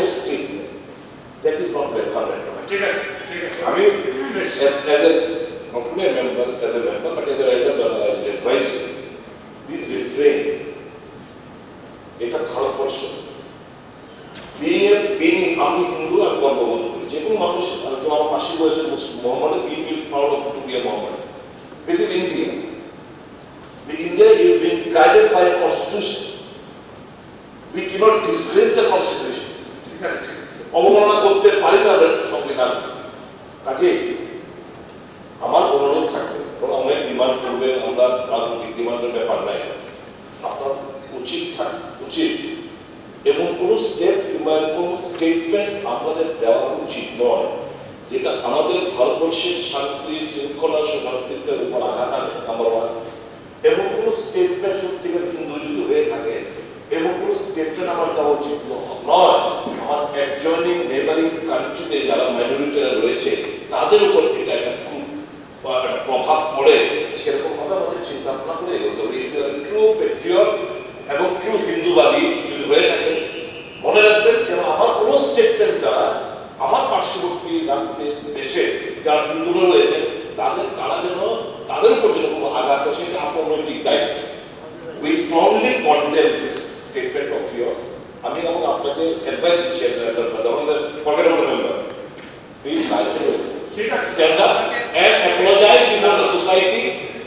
R statement that is not correct ঠিক আছে ঠিক আছে আমি Please. as a not only a member, as a member, but as a a as an advisor, please refrain. এটা Bharatvarsha being a being আমি হিন্দু আমি গর্ববোধ করি যে কোনো মানুষ তো আমার পাশে বলেছে Mohammad he feels proud of to be a Mohammad this is India The India is being guided by a constitution. We cannot disgrace the constitution. অবমাননা করতে পারি না আমরা সংবিধান। কাজে আমার অনুরোধ থাকবে এবং অনেক ডিমান্ড করবে, আমরা রাজনৈতিক ডিমান্ডের ব্যাপার নাই। আপনার উচিত উচিত। এবং কোনো স্টেপ কিংবা কোনো স্টেটমেন্ট আমাদের দেওয়া উচিত নয়, যেটা আমাদের ভারতবর্ষের শান্তি, শৃঙ্খলা সৌভাতৃত্বের উপর আঘাত আনে নাম্বার ওয়ান এবং কোনো স্টেটমেন্ট সত্যিকার যদি হয়ে থাকে এবং কোনো স্টেটমেন্ট আমার দেওয়া উচিত নয়। আমার অ্যাডজয়নিং নেবারিং কান্ট্রিতে যারা মাইনরিটিরা রয়েছে, তাদের উপর এটা একটা খুব প্রভাব পড়ে। সেরকম ভাবে আমাদের চিন্তা ভাবনা করে এগোতে হবে। ট্রু পেট্রিয়ট এবং ট্রু হিন্দুবাদী, যদি হয়ে থাকেন, মনে রাখবেন যেন আমার কোনো স্টেটমেন্ট দ্বারা আমার পার্শ্ববর্তী রাজ্যে দেশে যারা হিন্দুরা রয়েছে, তাদের, তারা যেন, তাদের উপর যেন আঘাত আসে, এটা আপনার নৈতিক দায়িত্ব we strongly condemn this statement of yours আমি এবং আপনাকে অ্যাডভাইস দিচ্ছি আমাদের ফরগেটেবল মেম্বার প্লিজ ঠিক আছে। Stand up and apologize before the society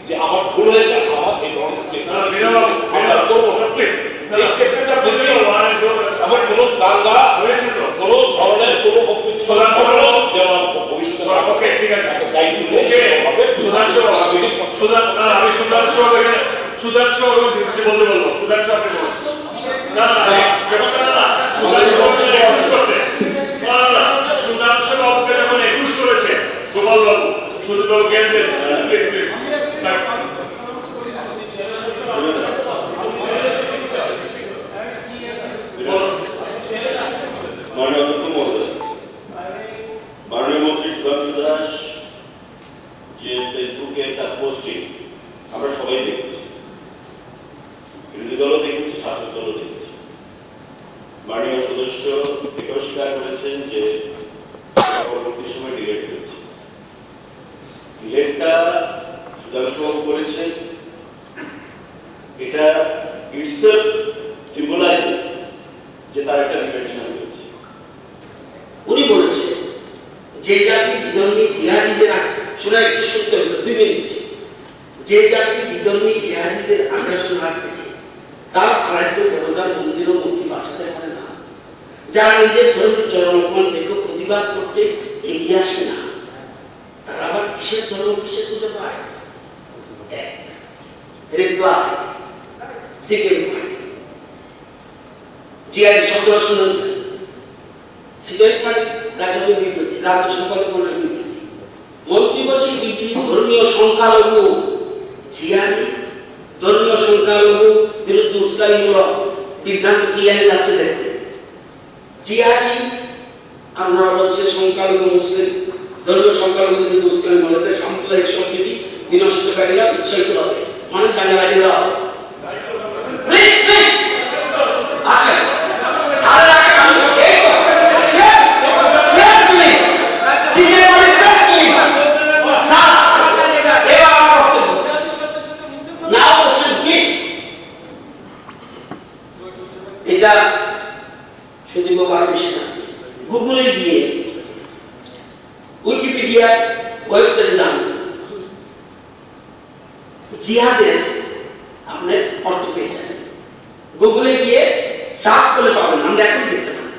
যে আমার ভুল হয়েছে আমার এই ধরনের না, না, statement বিনয়বাবু, আমরা করব না। Please. এই statementটা বলতে বিনয়বাবু, আমি জোর- আমার কোনো দাঙ্গা হয়েছে তো? কোনো ধরনের কোনো বক্তৃতা সুধাংশু বাবু। যেন ভবিষ্যতে না ওকে, ঠিক আছে। একটা দায়িত্ব নিয়ে ওকে, হবে সুধাংশু বাবু। রাজনৈতিক পক্ষ সুধান না না, আমি সুধাংশু বাবু এখানে সুধাংশু বাবু দৃষ্টি বলতে বলব সুধাংশু আপনি বলুন না না না ব্যাপারটা না না সুধাংশু বাবুকে একুশ করতে না না না সুধাংশু বাবুকে যখন একুশ করেছে গোপাল বাবু সুধীর বাবু জ্ঞান দেন Please, please. বলুন। মাননীয় অধ্যক্ষ মহোদয় মাননীয় মন্ত্রী সুধাংশু দাস যে ফেসবুকে তার পোস্টিং আমরা সবাই দেখেছি। বিরোধী দলও দেখেছি, শাসক দলও দেখেছি। মাননীয় সদস্য এটাও স্বীকার করেছেন যে পরবর্তী সময় ডিলেট হয়েছে ডিলেটটা সুধাংশুবাবু করেছেন এটা ইটসেলফ সিম্বলাইজ যে তার একটা রিটেনশন হয়েছে। উনি বলেছেন, যে জাতি বিধর্মী জিহাদিদের আগ- শোনা একটু হয়েছে দুই মিনিট যে জাতি বিধর্মী জিহাদিদের আগ্রাসন হাত থেকে তার আরাধ্য দেবতার মন্দির ও মূর্তি বাঁচাতে পারে না। যারা নিজের ধর্মের চরম অপমান দেখে প্রতিবাদ করতে এগিয়ে আসে না, তারা আবার কিসের ধর্ম কিসের পুজো পায়? বিবৃতি রাজ্য সম্পাদক বিবৃতি মন্ত্রী বলছে ধর্মীয় সংখ্যালঘু ধর্মীয় সংখ্যালঘু জিয়ানি আমরা ধর্মীয় সংখ্যালঘুদের সাম্প্রদায়িক সম্প্রীতি বিনষ্টকারীরা উৎসাহিত হবে। মানে দাঙ্গাবাজি দেওয়া হবে প্লিজ প্লিজ আসেন আরে রাখেন আমি এই তো Yes! Yes, please! Senior body press, please! Sir, এবার আমার বক্তব্য। Now question, please. এটা শুধু বাবার বেশি না গুগলে গিয়ে উইকিপিডিয়া ওয়েবসাইটে যান জিহাদের আপনি অর্থ পেয়ে যাবেন। গুগলে গিয়ে সার্চ করলে পাবেন, আমরা এখন দেখতে পাবেন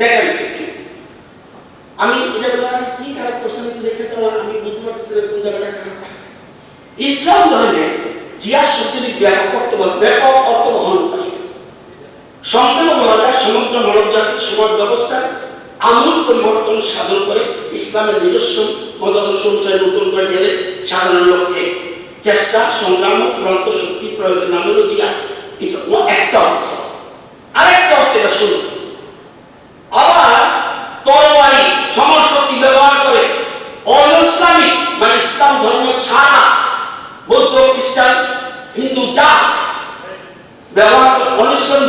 দেখেন আমি এটা বলে আমি কি খারাপ করছি দেখে তো আমি বুঝতে পারছি কোন জায়গাটা খারাপ। ইসলাম ধর্মে জিয়ার শক্তির ব্যাপক অর্থ ব্যাপক অর্থ বহন করে। বলা যায় সমগ্র মানব জাতির সমাজ ব্যবস্থার আমূল পরিবর্তন সাধন করে ইসলামের নিজস্ব মতাদর্শ অনুসারে নতুন করে ঢেলে সাধারণ লক্ষ্যে চেষ্টা, সংগ্রাম চূড়ান্ত শক্তি প্রয়োগের নাম হলো জিয়া এটা একটা অর্থ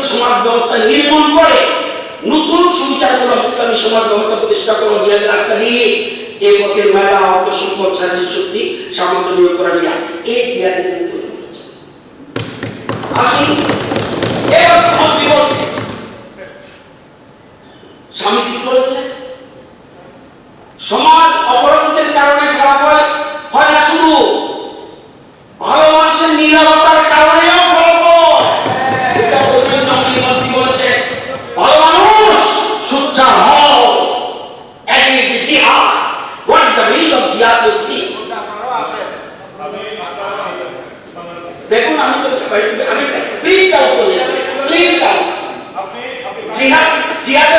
সমাজ ব্যবস্থা নির্মূল করে নতুন সুবিচারমূলক ইসলামী সমাজ ব্যবস্থা প্রতিষ্ঠা করে জিহাদের আত্মা নিয়ে এই মতের মেলা অর্থ সম্পদ, শারীরিক শক্তি সামর্থ্য নিয়োগ করা যায়। এই জিহাদের আসুন que habla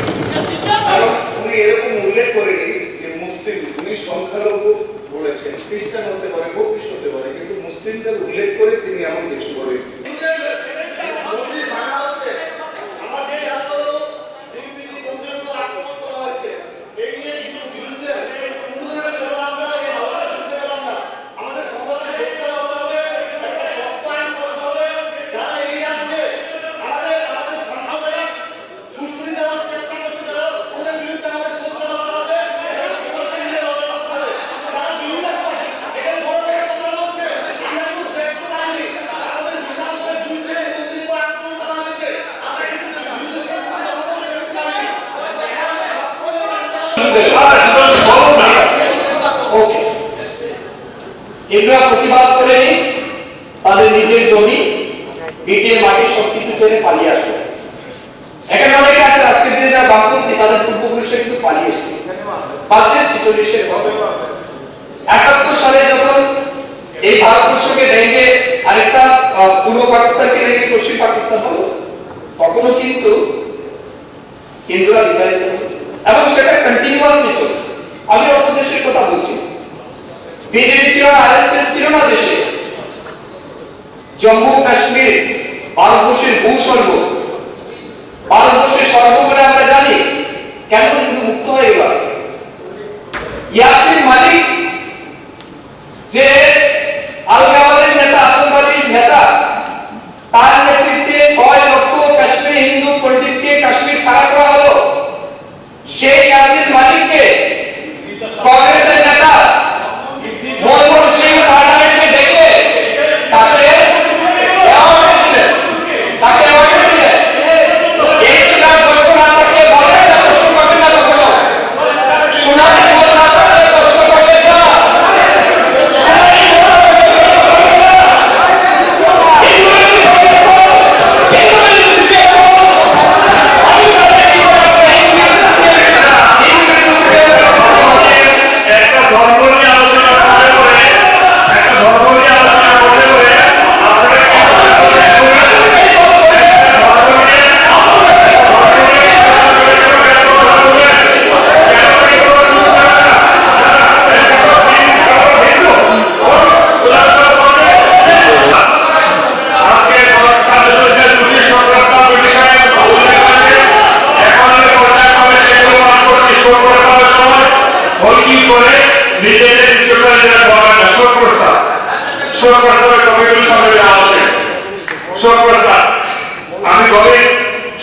খ্রিস্টান হতে পারে বৌদ্ধ হতে পারে কিন্তু মুসলিমদের উল্লেখ করে তিনি এমন কিছু বলেন এটা প্রতিবাদ করে তাদের নিজের জমি, ইটের মাটি সবকিছু ছেড়ে পালিয়ে আসে এখানে অনেকে আছে আজকে দিয়ে যারা বামপন্থী তাদের পূর্বপুরুষে কিন্তু পালিয়ে এসেছে। পাঁচের ছিচল্লিশের একাত্তর সালে যখন এই ভারতবর্ষকে ভেঙে আরেকটা পূর্ব পাকিস্তানকে ভেঙে পশ্চিম পাকিস্তান হল, তখনও কিন্তু হিন্দুরা বিতাড়িত এবং সেটা কন্টিনিউয়াসলি চলছে। আমি অন্য দেশের কথা বলছি বিজেপি ছিল না আরএসএস ছিল না দেশে। জম্মু কাশ্মীর ভারতবর্ষের ভূস্বর্গ। ভারতবর্ষের স্বর্গ বলে আমরা জানি কেন কিন্তু মুক্ত হয়ে গেল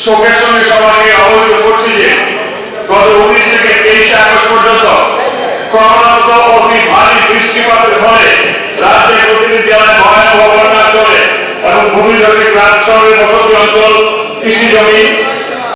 শোকের সঙ্গে সবাইকে অবহিত করছি যে গত উনিশ থেকে তেইশে আগস্ট পর্যন্ত ক্রমাগত অতি ভারী বৃষ্টিপাতের ফলে রাজ্যের প্রতিটি জেলায় ভয়াবহ বন্যা চলে এবং ভূমিধসে গ্রাম শহরের বসতি অঞ্চল কৃষি জমি